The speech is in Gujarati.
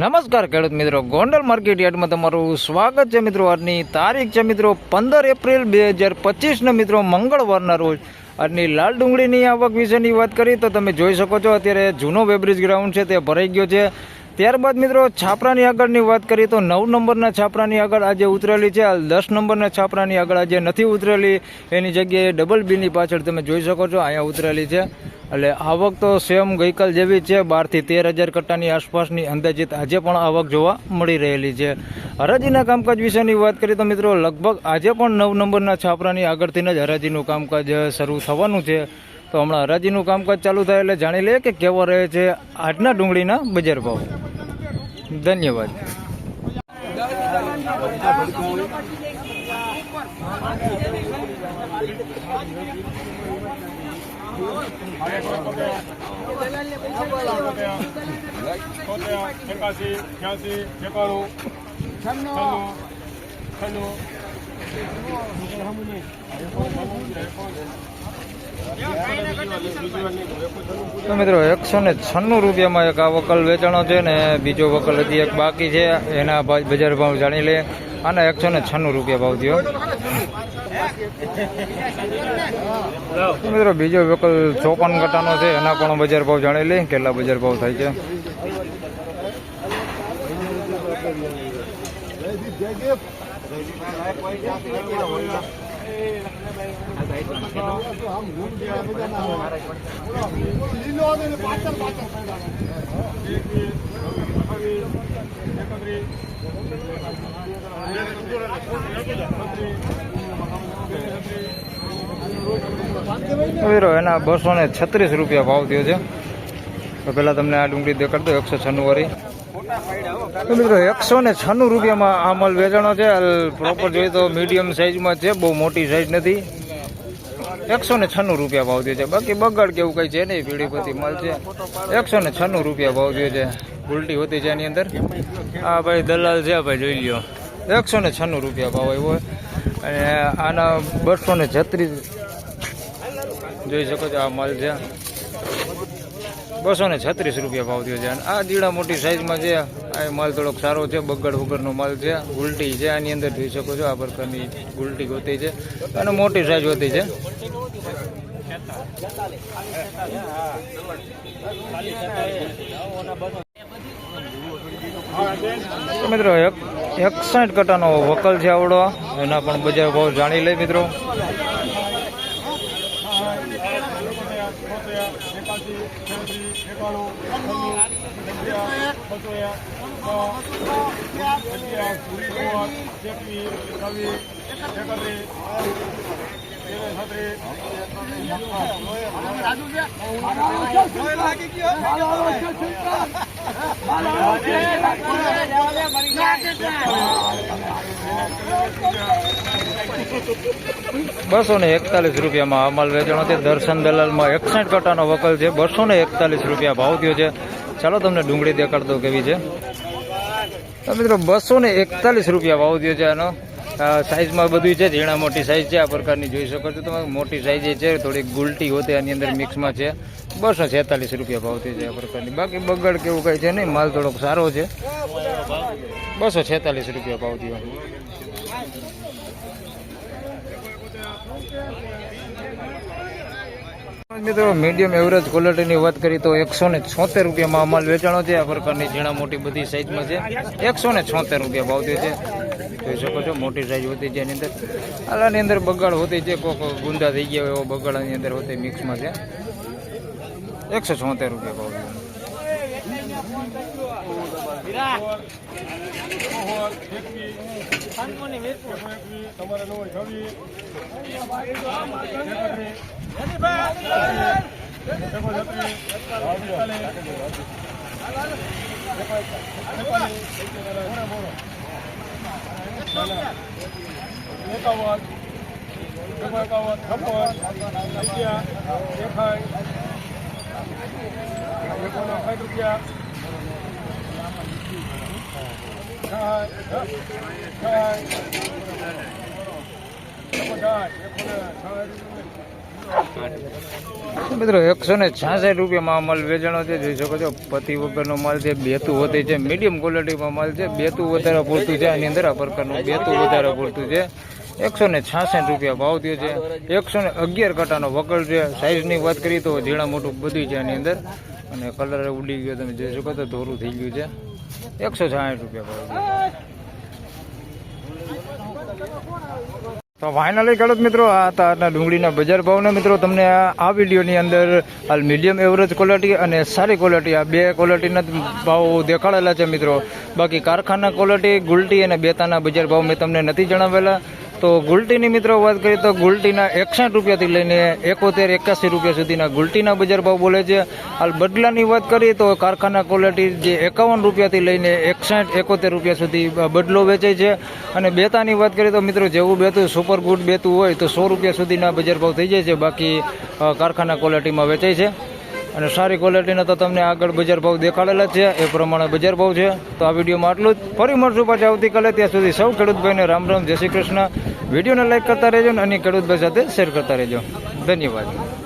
નમસ્કાર ખેડૂત મિત્રો. ગોંડલ માર્કેટ યાર્ડમાં તમારું સ્વાગત છે મિત્રો. આજની તારીખ છે મિત્રો પંદર એપ્રિલ બે હજાર પચીસના મિત્રો મંગળવારના રોજ. આજની લાલ ડુંગળીની આવક વિશેની વાત કરી તો તમે જોઈ શકો છો અત્યારે જૂનો વેબ્રિજ ગ્રાઉન્ડ છે તે ભરાઈ ગયો છે. ત્યારબાદ મિત્રો છાપરાની આગળની વાત કરીએ તો નવ નંબરના છાપરાની આગળ આજે ઉતરેલી છે. દસ નંબરના છાપરાની આગળ આજે નથી ઉતરેલી. એની જગ્યાએ ડબલ બીની પાછળ તમે જોઈ શકો છો, અહીંયા ઉતરેલી છે. એટલે આવક તો સેમ ગઈકાલ જેવી છે. બારથી તેર હજાર કટ્ટાની આસપાસની અંદાજિત આજે પણ આવક જોવા મળી રહેલી છે. હરાજીના કામકાજ વિશેની વાત કરીએ તો મિત્રો, લગભગ આજે પણ નવ નંબરના છાપરાની આગળથી જ હરાજીનું કામકાજ શરૂ થવાનું છે. તો હમણાં હરાજીનું કામકાજ ચાલુ થાય એટલે જાણી લઈએ કે કેવો રહે છે આજના ડુંગળીના બજાર ભાવ. ધન્યવાદ. એકાસી તો મિત્રો એકસો ને છન્નું રૂપિયામાં એક આ વકલ વેચાણો છે ને બીજો વકલ હજી એક બાકી છે. એના બજાર ભાવ જાણી લે. આના એકસો ને છન્નું રૂપિયા ભાવ થયો. મિત્રો બીજો વિકલ ચોપન કટાનો છે, એના પણ બજાર ભાવ જાણી લઈ કેટલા બજાર ભાવ થાય છે. તો મિત્રો એના બસો ને છત્રીસ રૂપિયા ભાવ થયો છે. તો પહેલાં તમને આ ડુંગળી દેખાડ દો, એકસો છન્નું વાળી મિત્રો, એકસો ને છન્નું રૂપિયામાં આ માલ વેચાણો છે. પ્રોપર જોઈએ તો મીડિયમ સાઇઝમાં છે, બહુ મોટી સાઇઝ નથી. એકસો ને છન્નું રૂપિયા ભાવ થયો છે. બાકી બગાડ કેવું કંઈ છે નહીં પીડીપતિ માલ છે. એકસો ને છન્નું રૂપિયા ભાવ થયો છે. ઉલટી હોતી છે એની અંદર. આ ભાઈ દલાલ છે ભાઈ જોઈ લ્યો. એકસો ને છન્નું રૂપિયા ભાવ આવ્યો હોય. અને આના બસો ને છત્રીસ જોઈ શકો છો આ માલ છે. બસો ને છત્રીસ રૂપિયા ભાવ થયો છે. અને આ જીડા મોટી સાઇઝમાં છે. આ માલ થોડોક સારો છે. બગડ વગરનો માલ છે. ઉલટી છે આની અંદર જોઈ શકો છો. આ પ્રકારની ઉલટી હોતી છે. અને મોટી સાઈઝ હોતી છે. મિત્રો, એક એકસાઠ કટાનો વકલ છે આવડો. એના પણ બજાર ભાવ જાણી લે મિત્રો. બસો ને એકતાલીસ રૂપિયામાં આ માલ વેચાણો છે. દર્શન દલાલમાં એકસઠ કટાનો વકલ છે. બસો ને એકતાલીસ રૂપિયા ભાવ થયો છે. ચાલો તમને ડુંગળી દેખાડ દો કેવી છે. મિત્રો બસો ને એકતાલીસ રૂપિયા ભાવ થયો છે આનો. આ સાઈઝમાં બધું છે. ઝીણા મોટી સાઇઝ છે. આ પ્રકારની જોઈ શકો છો તમે. મોટી સાઇઝ છે. થોડીક ગુલટી હોતી આની અંદર મિક્સમાં છે. બસો છેતાલીસ રૂપિયા ભાવ થયો છે આ પ્રકારની. બાકી બગડ કેવું કંઈ છે નહીં. માલ થોડોક સારો છે. બસો છેતાલીસ રૂપિયા ભાવ દીવા મિત્રો મીડિયમ એવરેજ ક્વોલિટીની વાત કરી તો એકસો ને છોતેર રૂપિયામાં અમાલ વેચાણો છે. આ પ્રકારની ઝીણા મોટી બધી સાઈઝમાં છે. એકસો ને છોતેર રૂપિયા ભાવ છે. જોઈ શકો છો, મોટી સાઈઝ હોતી છે એની અંદર. આલાની અંદર બગાડ હોતી છે. કોક ગુંદા થઈ ગયા હોય એવો બગાડાની અંદર હોતી મિક્સમાં છે. એકસો છોતેર રૂપિયા ભાવ તમારે નો છવ્વીસ એકાવન એકાવન છપ્પન અગિયાર એકાઈ એકોણસાઠ રૂપિયા. મિત્રો, એકસો ને છાસઠ રૂપિયામાં માલ વેચાણો છે. જોઈ શકો છો, પતિ વગરનો માલ છે, બેતું વધે છે મીડિયમ ક્વોલિટીમાં માલ છે, બેતું વધારે પૂરતું છે, આની અંદર આ પ્રકારનું બેતું વધારે પૂરતું છે. એકસો ને છાસઠ રૂપિયા ભાવ થયો છે. એકસો ને અગિયાર કાંટાનો વકલ છે. સાઇઝની વાત કરીએ તો ઝીણા મોટું બધું છે આની અંદર. અને કલર ઉડી ગયો, તમે જોઈ શકો તો ધોરું થઈ ગયું છે. એકસો સાહીઠ રૂપિયા તો ફાઇનલી ખેડૂત મિત્રો, આ તારના ડુંગળીના બજાર ભાવના મિત્રો. તમને આ વિડીયોની અંદર હાલ મીડિયમ એવરેજ ક્વોલિટી અને સારી ક્વોલિટી આ બે ક્વોલિટીના ભાવ દેખાડેલા છે મિત્રો. બાકી કારખાના ક્વોલિટી ગુલટી અને બેતાના બજાર ભાવ મેં તમને નથી જણાવેલા. તો ગુલટીની મિત્રો વાત કરીએ તો ગુલટીના એકસઠ રૂપિયાથી લઈને એકોતેર એકાસી રૂપિયા સુધીના ગુલટીના બજાર ભાવ બોલે છે. હાલ બદલાની વાત કરીએ તો કારખાના ક્વોલિટી જે એકાવન રૂપિયાથી લઈને એકસઠ, એકોતેર રૂપિયા સુધી બદલો વેચાય છે. અને બેતાની વાત કરીએ તો મિત્રો જેવું બેતું સુપર ગુડ બેતું હોય, તો સો રૂપિયા સુધીના બજાર ભાવ થઈ જાય છે. બાકી કારખાના ક્વોલિટીમાં વેચાય છે. અને સારી ક્વોલિટીના તો તમને આગળ બજાર ભાવ દેખાડેલા છે. એ પ્રમાણે બજાર ભાવ છે. તો આ વિડીયોમાં આટલું જ. ફરી મળશું પાછા આવતીકાલે. ત્યાં સુધી સૌ ખેડૂતભાઈને રામ રામ. જય શ્રી કૃષ્ણ. વિડીયોને લાઈક કરતા રહેજો અને ખેડૂતભાઈ સાથે શેર કરતા રહેજો. ધન્યવાદ.